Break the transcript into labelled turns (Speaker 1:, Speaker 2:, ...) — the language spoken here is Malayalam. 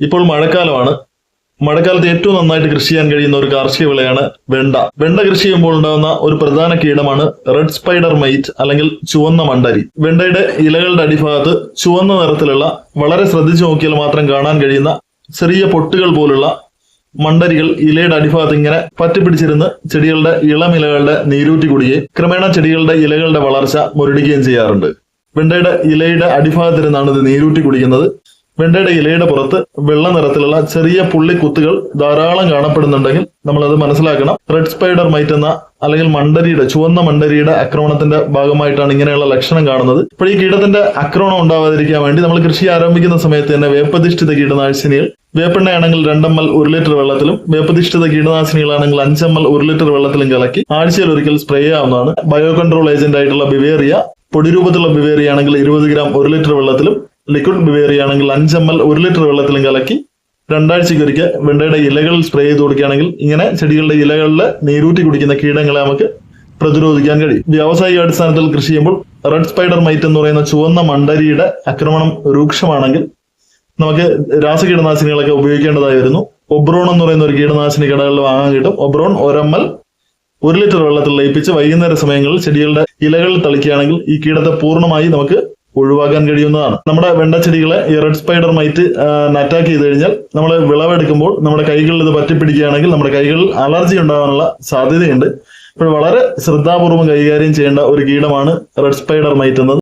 Speaker 1: ഇപ്പോൾ മഴക്കാലമാണ്. മഴക്കാലത്ത് ഏറ്റവും നന്നായിട്ട് കൃഷി ചെയ്യാൻ കഴിയുന്ന ഒരു കാർഷിക വിളയാണ് വെണ്ട. വെണ്ട കൃഷി ചെയ്യുമ്പോൾ ഉണ്ടാകുന്ന ഒരു പ്രധാന കീടമാണ് റെഡ് സ്പൈഡർ മൈറ്റ് അല്ലെങ്കിൽ ചുവന്ന മണ്ടരി. വെണ്ടയുടെ ഇലകളുടെ അടിഭാഗത്ത് ചുവന്ന നിറത്തിലുള്ള വളരെ ശ്രദ്ധിച്ചു നോക്കിയാൽ മാത്രം കാണാൻ കഴിയുന്ന ചെറിയ പൊട്ടുകൾ പോലുള്ള മണ്ടരികൾ ഇലയുടെ അടിഭാഗത്ത് ഇങ്ങനെ പറ്റിപ്പിടിച്ചിരുന്ന് ചെടികളുടെ ഇളമിലകളുടെ നീരൂറ്റി കുടിക്കുകയും ക്രമേണ ചെടികളുടെ ഇലകളുടെ വളർച്ച മുരടിക്കുകയും ചെയ്യാറുണ്ട്. വെണ്ടയുടെ ഇലയുടെ അടിഭാഗത്തിരുന്നാണ് ഇത് നീരൂറ്റി കുടിക്കുന്നത്. വെണ്ടയുടെ ഇലയുടെ പുറത്ത് വെള്ള നിറത്തിലുള്ള ചെറിയ പുള്ളി കുത്തുകൾ ധാരാളം കാണപ്പെടുന്നുണ്ടെങ്കിൽ നമ്മൾ അത് മനസ്സിലാക്കണം. റെഡ് സ്പൈഡർ മൈറ്റ് എന്ന അല്ലെങ്കിൽ മണ്ടരിയുടെ ചുവന്ന മണ്ടരിയുടെ ആക്രമണത്തിന്റെ ഭാഗമായിട്ടാണ് ഇങ്ങനെയുള്ള ലക്ഷണം കാണുന്നത്. ഇപ്പോൾ ഈ കീടത്തിന്റെ ആക്രമണം ഉണ്ടാവാതിരിക്കാൻ വേണ്ടി നമ്മൾ കൃഷി ആരംഭിക്കുന്ന സമയത്ത് തന്നെ വേപ്പധിഷ്ഠിത കീടനാശിനികൾ വേപ്പെണ്ണയാണെങ്കിൽ രണ്ടമ്മൽ ഒരു ലിറ്റർ വെള്ളത്തിലും വേപ്പധിഷ്ഠിത കീടനാശിനികളാണെങ്കിൽ അഞ്ചമ്മൽ ഒരു ലിറ്റർ വെള്ളത്തിലും കലക്കി ആഴ്ചയിൽ ഒരിക്കൽ സ്പ്രേ ചെയ്യാവുന്നതാണ്. ബയോ കൺട്രോൾ ഏജന്റ് ആയിട്ടുള്ള ബിവേറിയ പൊടി രൂപത്തിലുള്ള ബിവേറിയ ആണെങ്കിൽ ഇരുപത് ഗ്രാം ഒരു ലിറ്റർ വെള്ളത്തിലും ലിക്വിഡ് ബിവേറിയ ആണെങ്കിൽ എൽ ഒരു ലിറ്റർ വെള്ളത്തിലും കലക്കി രണ്ടാഴ്ചയ്ക്ക് ഒരിക്കൽ വെണ്ടയുടെ ഇലകളിൽ സ്പ്രേ ചെയ്ത് കൊടുക്കുകയാണെങ്കിൽ ഇങ്ങനെ ചെടികളുടെ ഇലകളിൽ നീരൂറ്റി കുടിക്കുന്ന കീടങ്ങളെ നമുക്ക് പ്രതിരോധിക്കാൻ കഴിയും. വ്യാവസായിക അടിസ്ഥാനത്തിൽ കൃഷി ചെയ്യുമ്പോൾ റെഡ് സ്പൈഡർ മൈറ്റ് എന്ന് പറയുന്ന ചുവന്ന മണ്ടരിയുടെ ആക്രമണം രൂക്ഷമാണെങ്കിൽ നമുക്ക് രാസകീടനാശിനികളൊക്കെ ഉപയോഗിക്കേണ്ടതായി വരുന്നു ഒബ്രോൺ എന്ന് പറയുന്ന ഒരു കീടനാശിനി കടകളിൽ വാങ്ങാൻ കിട്ടും. ഒബ്രോൺ ഒരമ്മൽ ഒരു ലിറ്റർ വെള്ളത്തിൽ ലയിപ്പിച്ച് വൈകുന്നേര സമയങ്ങളിൽ ചെടികളുടെ ഇലകളിൽ തളിക്കുകയാണെങ്കിൽ ഈ കീടത്തെ പൂർണമായി നമുക്ക് ഒഴിവാക്കാൻ കഴിയുന്നതാണ്. നമ്മുടെ വെണ്ടച്ചെടികളെ ഈ റെഡ് സ്പൈഡർ മൈറ്റ് അറ്റാക്ക് ചെയ്ത് കഴിഞ്ഞാൽ നമ്മൾ വിളവെടുക്കുമ്പോൾ നമ്മുടെ കൈകളിൽ ഇത് പറ്റിപ്പിടിക്കുകയാണെങ്കിൽ നമ്മുടെ കൈകളിൽ അലർജി ഉണ്ടാകാനുള്ള സാധ്യതയുണ്ട്. ഇപ്പോൾ വളരെ ശ്രദ്ധാപൂർവം കൈകാര്യം ചെയ്യേണ്ട ഒരു കീടമാണ് റെഡ് സ്പൈഡർ മൈറ്റ് എന്നത്.